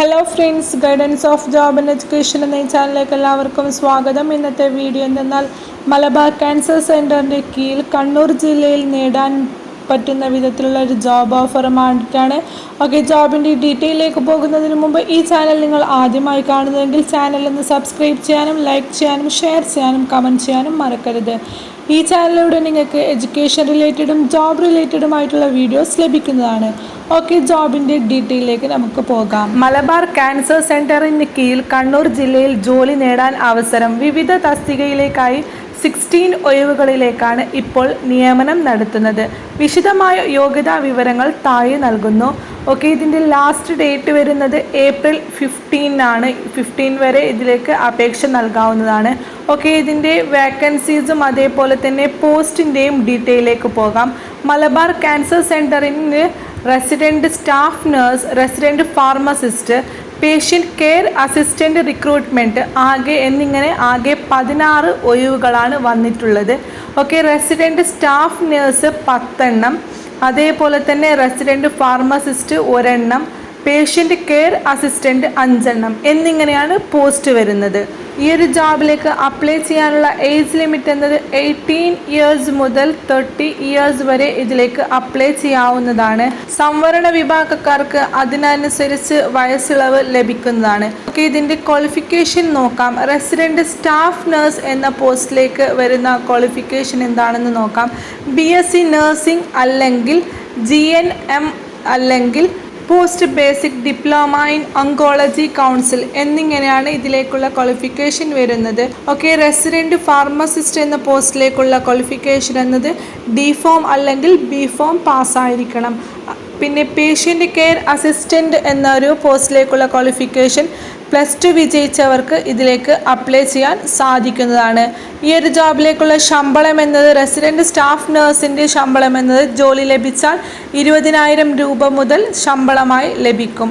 Hello friends guidance of job and education എന്ന ചാനലിലേക്ക് എല്ലാവർക്കും സ്വാഗതം. ഇന്നത്തെ വീഡിയോ എന്തെന്നാൽ മലബാർ ക്യാൻസർ സെന്ററിന്റെ കീഴിൽ കണ്ണൂർ ജില്ലയിൽ നേടാൻ പറ്റുന്ന വിധത്തിലുള്ള ഒരു ജോബ് ഓഫർ ഓഫറുമായിട്ടാണ് ഓക്കെ ജോബിന്റെ ഡീറ്റെയിലേക്ക് പോകുന്നതിന് മുമ്പ് ഈ ചാനൽ നിങ്ങൾ ആദ്യമായി കാണുന്നതെങ്കിൽ ചാനൽ ഒന്ന് സബ്സ്ക്രൈബ് ചെയ്യാനും ലൈക്ക് ചെയ്യാനും ഷെയർ ചെയ്യാനും കമന്റ് ചെയ്യാനും മറക്കരുത്. ഈ ചാനലിലൂടെ നിങ്ങൾക്ക് എഡ്യൂക്കേഷൻ റിലേറ്റഡും ജോബ് റിലേറ്റഡുമായിട്ടുള്ള വീഡിയോസ് ലഭിക്കുന്നതാണ്. ഓക്കെ ജോബിന്റെ ഡീറ്റെയിലേക്ക് നമുക്ക് പോകാം. മലബാർ ക്യാൻസർ സെന്ററിന് കീഴിൽ കണ്ണൂർ ജില്ലയിൽ ജോലി നേടാൻ അവസരം വിവിധ തസ്തികയിലേക്കായി സിക്സ്റ്റീൻ ഒഴിവുകളിലേക്കാണ് ഇപ്പോൾ നിയമനം നടത്തുന്നത്. വിശദമായ യോഗ്യതാ വിവരങ്ങൾ താഴെ നൽകുന്നു. ഓക്കെ ഇതിന്റെ ലാസ്റ്റ് ഡേറ്റ് വരുന്നത് ഏപ്രിൽ ഫിഫ്റ്റീനാണ് ഫിഫ്റ്റീൻ വരെ ഇതിലേക്ക് അപേക്ഷ നൽകാവുന്നതാണ്. ഓക്കെ ഇതിന്റെ വേക്കൻസീസും അതേപോലെ തന്നെ പോസ്റ്റിന്റെയും ഡീറ്റെയിലേക്ക് പോകാം. Malabar cancer സെന്ററിന് resident staff nurse resident pharmacist patient care assistant recruitment ആകെ എന്നിങ്ങനെ ആകെ പതിനാറ് ഒഴിവുകളാണ് വന്നിട്ടുള്ളത്. ഓക്കെ റെസിഡന്റ് സ്റ്റാഫ് നേഴ്സ് പത്തെണ്ണം. അതേപോലെ തന്നെ റെസിഡന്റ് ഫാർമസിസ്റ്റ് ഒരെണ്ണം. പേഷ്യന്റ് കെയർ അസിസ്റ്റന്റ് അഞ്ചെണ്ണം. എന്നിങ്ങനെയാണ് പോസ്റ്റ് വരുന്നത്. ഈ ഒരു ജോബിലേക്ക് അപ്ലൈ ചെയ്യാനുള്ള ഏജ് ലിമിറ്റ് എന്നത് എയ്റ്റീൻ ഇയേഴ്സ് മുതൽ തേർട്ടി ഇയേഴ്സ് വരെ ഇതിലേക്ക് അപ്ലൈ ചെയ്യാവുന്നതാണ്. സംവരണ വിഭാഗക്കാർക്ക് അതിനനുസരിച്ച് വയസ്സിളവ് ലഭിക്കുന്നതാണ്. ഓക്കെ ഇതിന്റെ ക്വാളിഫിക്കേഷൻ നോക്കാം. റെസിഡന്റ് സ്റ്റാഫ് നേഴ്സ് എന്ന പോസ്റ്റിലേക്ക് വരുന്ന ക്വാളിഫിക്കേഷൻ എന്താണെന്ന് നോക്കാം. ബി എസ് സി നേഴ്സിംഗ് അല്ലെങ്കിൽ ജി എൻ എം അല്ലെങ്കിൽ post basic diploma in oncology council എന്നിങ്ങനെയാണ് ഇതിലേക്കുള്ള ക്വാളിഫിക്കേഷൻ വരുന്നത്. ഓക്കെ റെസിഡന്റ് ഫാർമസിസ്റ്റ് എന്ന പോസ്റ്റിലേക്കുള്ള ക്വാളിഫിക്കേഷൻ എന്നത് ഡി ഫോം അല്ലെങ്കിൽ ബി ഫോം പാസ്സായിരിക്കണം. പിന്നെ പേഷ്യന്റ് കെയർ അസിസ്റ്റന്റ് എന്നൊരു പോസ്റ്റിലേക്കുള്ള ക്വാളിഫിക്കേഷൻ പ്ലസ് ടു വിജയിച്ചവർക്ക് ഇതിലേക്ക് അപ്ലൈ ചെയ്യാൻ സാധിക്കുന്നതാണ്. ഈ ഒരു ജോബിലേക്കുള്ള ശമ്പളം എന്നത് റെസിഡന്റ് സ്റ്റാഫ് നഴ്സിന്റെ ശമ്പളം എന്നത് ജോലി ലഭിച്ചാൽ ഇരുപതിനായിരം രൂപ മുതൽ ശമ്പളമായി ലഭിക്കും.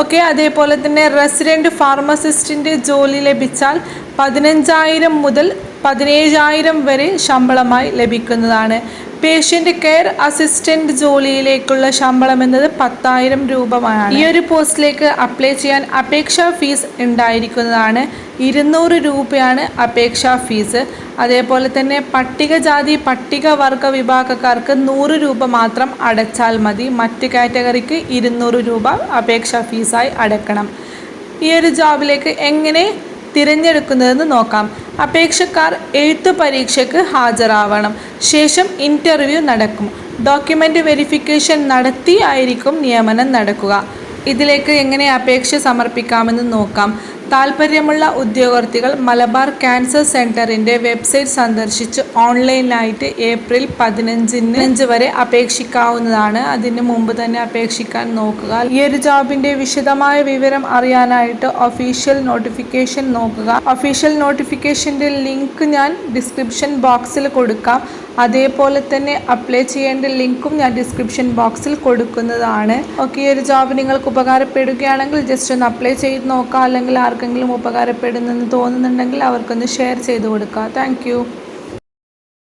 ഓക്കെ അതേപോലെ തന്നെ റെസിഡന്റ് ഫാർമസിസ്റ്റിന്റെ ജോലി ലഭിച്ചാൽ പതിനഞ്ചായിരം മുതൽ പതിനേഴായിരം വരെ ശമ്പളമായി ലഭിക്കുന്നതാണ്. പേഷ്യന്റ് കെയർ അസിസ്റ്റന്റ് ജോലിയിലേക്കുള്ള ശമ്പളം എന്നത് പത്തായിരം രൂപമാണ്. ഈ ഒരു പോസ്റ്റിലേക്ക് അപ്ലൈ ചെയ്യാൻ അപേക്ഷാ ഫീസ് ഉണ്ടായിരിക്കുന്നതാണ്. ഇരുന്നൂറ് രൂപയാണ് അപേക്ഷാ ഫീസ്. അതേപോലെ തന്നെ പട്ടികജാതി പട്ടികവർഗ വിഭാഗക്കാർക്ക് നൂറ് രൂപ മാത്രം അടച്ചാൽ മതി. മറ്റ് കാറ്റഗറിക്ക് ഇരുന്നൂറ് രൂപ അപേക്ഷാ ഫീസായി അടക്കണം. ഈ ഒരു ജോബിലേക്ക് എങ്ങനെ തിരഞ്ഞെടുക്കുന്നതെന്ന് നോക്കാം. അപേക്ഷക്കാർ എഴുത്തു പരീക്ഷയ്ക്ക് ഹാജരാവണം. ശേഷം ഇന്റർവ്യൂ നടക്കും. ഡോക്യുമെന്റ് വെരിഫിക്കേഷൻ നടത്തി ആയിരിക്കും നിയമനം നടക്കുക. ഇതിലേക്ക് എങ്ങനെ അപേക്ഷ സമർപ്പിക്കാമെന്ന് നോക്കാം. താൽപ്പര്യമുള്ള ഉദ്യോഗാർത്ഥികൾ മലബാർ ക്യാൻസർ സെന്ററിന്റെ വെബ്സൈറ്റ് സന്ദർശിച്ച് ഓൺലൈനായിട്ട് ഏപ്രിൽ പതിനഞ്ചിന് അഞ്ച് വരെ അപേക്ഷിക്കാവുന്നതാണ്. അതിന് മുമ്പ് തന്നെ അപേക്ഷിക്കാൻ നോക്കുക. ഈ ഒരു ജോബിന്റെ വിശദമായ വിവരം അറിയാനായിട്ട് ഒഫീഷ്യൽ നോട്ടിഫിക്കേഷൻ നോക്കുക. ഒഫീഷ്യൽ നോട്ടിഫിക്കേഷന്റെ ലിങ്ക് ഞാൻ ഡിസ്ക്രിപ്ഷൻ ബോക്സിൽ കൊടുക്കാം. അതേപോലെ തന്നെ അപ്ലൈ ചെയ്യേണ്ട ലിങ്കും ഞാൻ ഡിസ്ക്രിപ്ഷൻ ബോക്സിൽ കൊടുക്കുന്നതാണ്. ഓക്കെ ഈ ഒരു ജോബ് നിങ്ങൾക്ക് ഉപകാരപ്പെടുകയാണെങ്കിൽ ജസ്റ്റ് ഒന്ന് അപ്ലൈ ചെയ്ത് നോക്കുക അല്ലെങ്കിൽ ആർക്കെങ്കിലും ഉപകാരപ്പെടുന്നെന്ന് തോന്നുന്നുണ്ടെങ്കിൽ അവർക്കൊന്ന് ഷെയർ ചെയ്ത് കൊടുക്കുക താങ്ക്